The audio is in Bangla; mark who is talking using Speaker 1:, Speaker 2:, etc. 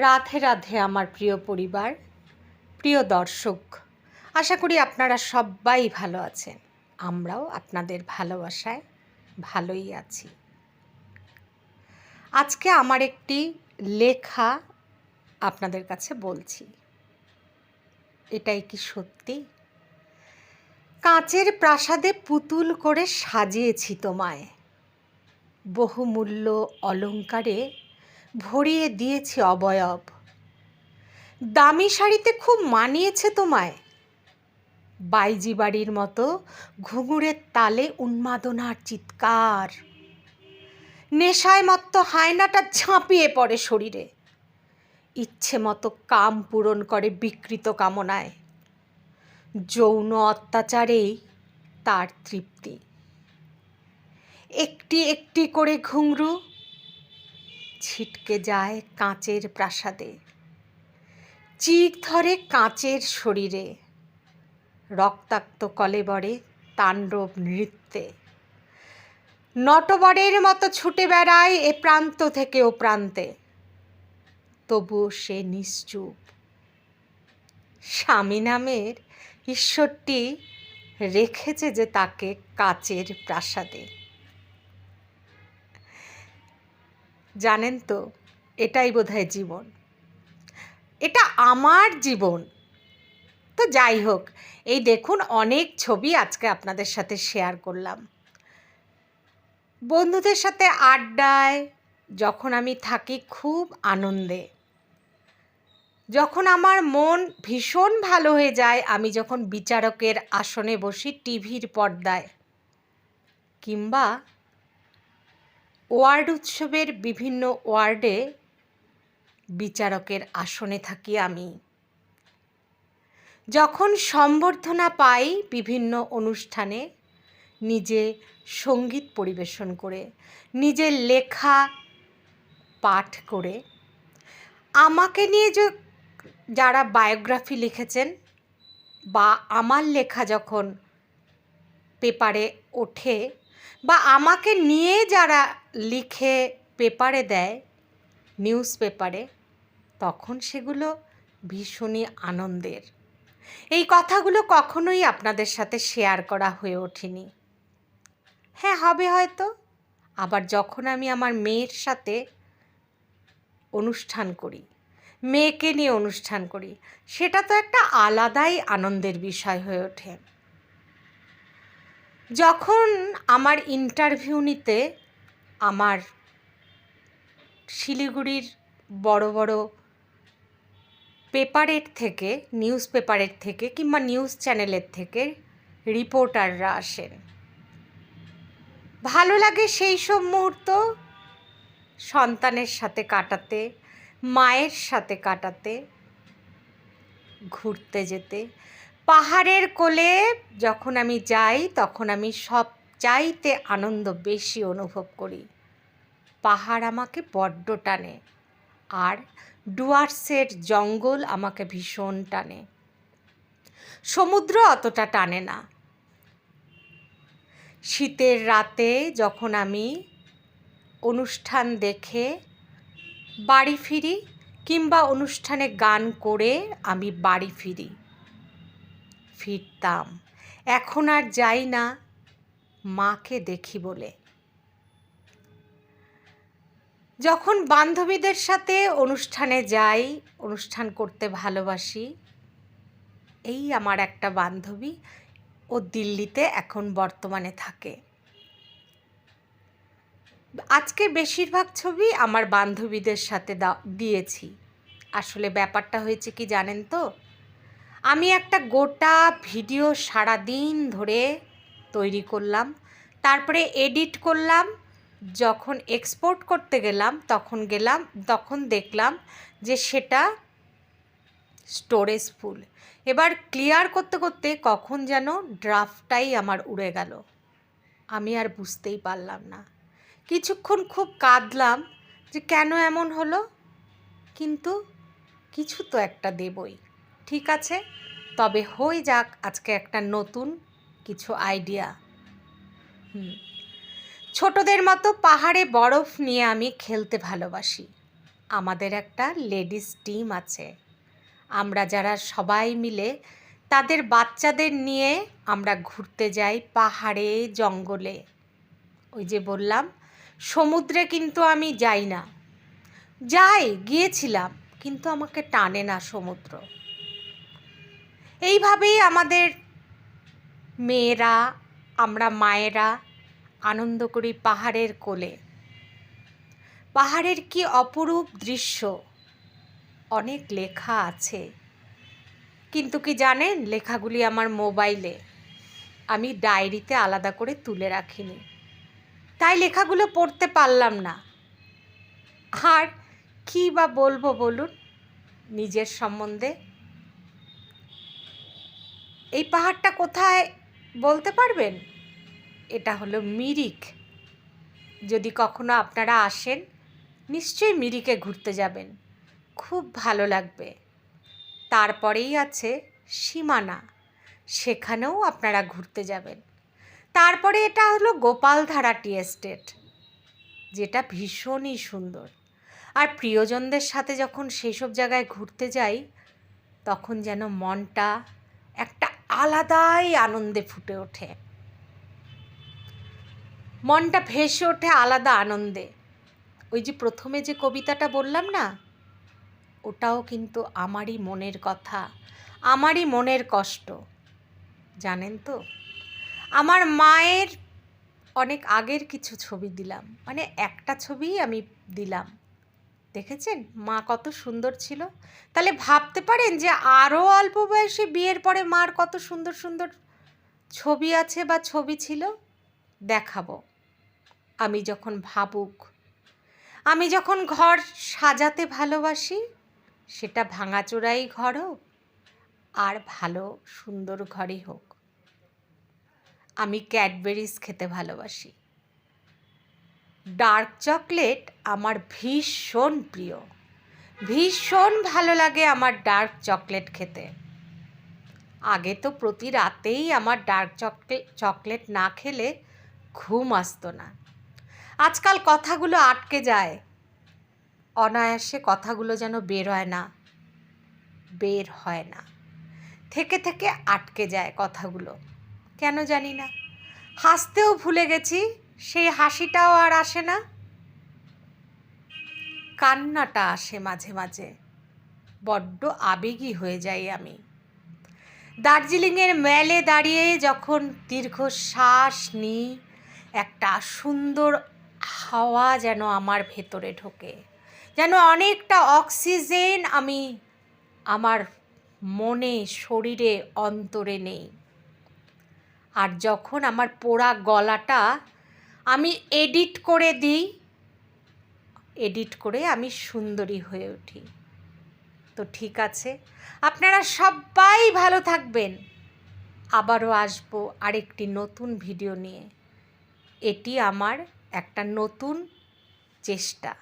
Speaker 1: রাধে রাধে আমার প্রিয় পরিবার, প্রিয় দর্শক। আশা করি আপনারা সবাই ভালো আছেন। আমরাও আপনাদের ভালোবাসায় ভালোই আছি। আজকে আমার একটি লেখা আপনাদের কাছে বলছি। এটাই কি সত্যি? কাঁচের প্রাসাদে পুতুল করে সাজিয়েছি তোমায়। বহুমূল্য অলংকারে ভরিয়ে দিয়েছি অবয়ব। দামি শাড়িতে খুব মানিয়েছে তোমায়। বাইজি বাড়ির মতো ঘুঙুরের তালে উন্মাদনার চিৎকার। নেশায় মত্ত হায়নাটা ঝাঁপিয়ে পড়ে শরীরে। ইচ্ছে মতো কাম পূরণ করে বিকৃত কামনায়। যৌন অত্যাচারেই তার তৃপ্তি। একটি একটি করে ঘুংরু ছিটকে যায় কাঁচের প্রাসাদে। চিক ধরে কাঁচের শরীরে। রক্তাক্ত কলেবরে তাণ্ডব নৃত্যে। নটবরের মতো ছুটে বেড়ায় এ প্রান্ত থেকে ও প্রান্তে। তবুও সে নিশ্চুপ। স্বামী নামের ঈশ্বরটি রেখেছে যে তাকে কাচের প্রাসাদে। জানেন তো, এটাই বোধহয় জীবন। এটা আমার জীবন। তো যাই হোক, এই দেখুন অনেক ছবি আজকে আপনাদের সাথে শেয়ার করলাম। বন্ধুদের সাথে আড্ডায়, যখন আমি থাকি খুব আনন্দে। যখন আমার মন ভীষণ ভালো হয়ে যায়, আমি যখন বিচারকের আসনে বসি টিভির পর্দায়। কিংবা ওয়ার্ড উৎসবের বিভিন্ন ওয়ার্ডে বিচারকের আসনে থাকি আমি। যখন সম্বর্ধনা পাই বিভিন্ন অনুষ্ঠানে, নিজে সংগীত পরিবেশন করে নিজের লেখা পাঠ করে, আমাকে নিয়ে যে যারা বায়োগ্রাফি লিখেছেন বা আমার লেখা যখন পেপারে ওঠে বা আমাকে নিয়ে যারা লিখে পেপারে দেয়, নিউজ পেপারে, তখন সেগুলো ভীষণই আনন্দের। এই কথাগুলো কখনোই আপনাদের সাথে শেয়ার করা হয়ে ওঠেনি। হ্যাঁ হবে হয়তো। আবার যখন আমি আমার মেয়ের সাথে অনুষ্ঠান করি, মেয়েকে নিয়ে অনুষ্ঠান করি, সেটা তো একটা আলাদাই আনন্দের বিষয় হয়ে ওঠে। যখন আমার ইন্টারভিউ নিতে আমার শিলিগুড়ির বড় বড় পেপারের থেকে নিউজ পেপারের থেকে কিংবা নিউজ চ্যানেলের থেকে রিপোর্টাররা আসেন। ভালো লাগে সেই সব মুহূর্ত সন্তানের সাথে কাটাতে, মায়ের সাথে কাটাতে, ঘুরতে যেতে। পাহাড়ের কোলে যখন আমি যাই, তখন আমি সব চাইতে আনন্দ বেশি অনুভব করি। পাহাড় আমাকে বড্ড টানে আর ডুয়ার্সের জঙ্গল আমাকে ভীষণ টানে। সমুদ্র অতটা টানে না। শীতের রাতে যখন আমি অনুষ্ঠান দেখে বাড়ি ফিরি কিংবা অনুষ্ঠানে গান করে আমি বাড়ি ফিরি ফিরতাম। এখন আর যাই না মাকে দেখি বলে। যখন বান্ধবীদের সাথে অনুষ্ঠানে যাই, অনুষ্ঠান করতে ভালোবাসি, এই আমার একটা বান্ধবী ও দিল্লিতে এখন বর্তমানে থাকে। আজকে বেশিরভাগ ছবি আমার বান্ধবীদের সাথে দিয়েছি। আসলে ব্যাপারটা হয়েছে কি জানেন তো? আমি একটা গোটা ভিডিও সারা দিন ধরে তৈরি করলাম। তারপরে এডিট করলাম। যখন এক্সপোর্ট করতে গেলাম, তখন গেলাম, তখন দেখলাম যে সেটা স্টোরেজ ফুল এবার ক্লিয়ার করতে করতে কখন যেন ড্রাফটাই আমার উড়ে গেল। আমি আর বুঝতেই পারলাম না। কিছুক্ষণ খুব কাঁদলাম যে কেন এমন হলো? কিন্তু কিছু তো একটা দেবই। ঠিক আছে, তবে হয়ে যাক আজকে একটা নতুন কিছু আইডিয়া ছোটদের মতো পাহাড়ে বরফ নিয়ে আমি খেলতে ভালোবাসি। আমাদের একটা লেডিস টিম আছে। আমরা যারা সবাই মিলে তাদের বাচ্চাদের নিয়ে আমরা ঘুরতে যাই পাহাড়ে, জঙ্গলে। ওই যে বললাম, সমুদ্রে কিন্তু আমি যাই না। যাই, গিয়েছিলাম, কিন্তু আমাকে টানে না সমুদ্র। এইভাবেই আমাদের মেয়েরা, আমরা মায়েরা আনন্দ করি পাহাড়ের কোলে। পাহাড়ের কি অপরূপ দৃশ্য? অনেক লেখা আছে। কিন্তু কি জানেন, লেখাগুলি আমার মোবাইলে। আমি ডায়েরিতে আলাদা করে তুলে রাখিনি। তাই লেখাগুলো পড়তে পারলাম না। আর কী বা বলব বলুন? নিজের সম্বন্ধে এই পাহাড়টা কোথায় বলতে পারবেন? এটা হলো মিরিক। যদি কখনো আপনারা আসেন, নিশ্চয়ই মিরিকে ঘুরতে যাবেন। খুব ভালো লাগবে। তারপরেই আছে সীমানা। সেখানেও আপনারা ঘুরতে যাবেন। তারপরে এটা হলো গোপালধারা টি এস্টেট, যেটা ভীষণই সুন্দর। আর প্রিয়জনদের সাথে যখন সেই সব জায়গায় ঘুরতে যাই, তখন যেন মনটা একটা আলাদাই আনন্দে ফুটে ওঠে। মনটা ভেসে ওঠে আলাদা আনন্দে। ওই যে প্রথমে যে কবিতাটা বললাম না, ওটাও কিন্তু আমারই মনের কথা, আমারই মনের কষ্ট। জানেন তো? আমার মায়ের অনেক আগের কিছু ছবি দিলাম। মানে একটা ছবিই আমি দিলাম। দেখেছেন? মা কত সুন্দর ছিল। তাহলে ভাবতে পারেন যে আরও অল্প বয়সে বিয়ের পরে মার কত সুন্দর সুন্দর ছবি আছে বা ছবি ছিল? দেখাবো। আমি যখন ভাবুক, আমি যখন ঘর সাজাতে ভালোবাসি, সেটা ভাঙাচোরাই ঘর হোক আর ভালো, সুন্দর ঘরই হোক। আমি ক্যাডবেরিজ খেতে ভালোবাসি। ডার্ক চকলেট আমার ভীষণ প্রিয়। ভীষণ ভালো লাগে আমার ডার্ক চকলেট খেতে। আগে তো প্রতি রাতেই আমার ডার্ক চকলেট চকলেট না খেলে ঘুম আসতো না। আজকাল কথাগুলো আটকে যায়। অনায়াসে কথাগুলো যেন বের হয় না। বের হয় না। থেকে থেকে আটকে যায় কথাগুলো। কেন জানি না। হাসতেও ভুলে গেছি। সেই হাসিটাও আর আসে না। কান্নাটা আসে মাঝে মাঝে। বড্ড আবেগী হয়ে যাই আমি। দার্জিলিংয়ের মেলে দাঁড়িয়ে যখন দীর্ঘশ্বাস নিই, একটা সুন্দর হাওয়া যেন আমার ভেতরে ঢোকে। যেন অনেকটা অক্সিজেন আমি আমার মনে, শরীরে, অন্তরে নেই। আর যখন আমার পোড়া গলাটা আমি এডিট করে দিই। এডিট করে আমি সুন্দরী হয়ে উঠি। তো ঠিক আছে। আপনারা সবাই ভালো থাকবেন। আবারও আসব আরেকটি নতুন ভিডিও নিয়ে। এটি আমার একটা নতুন চেষ্টা।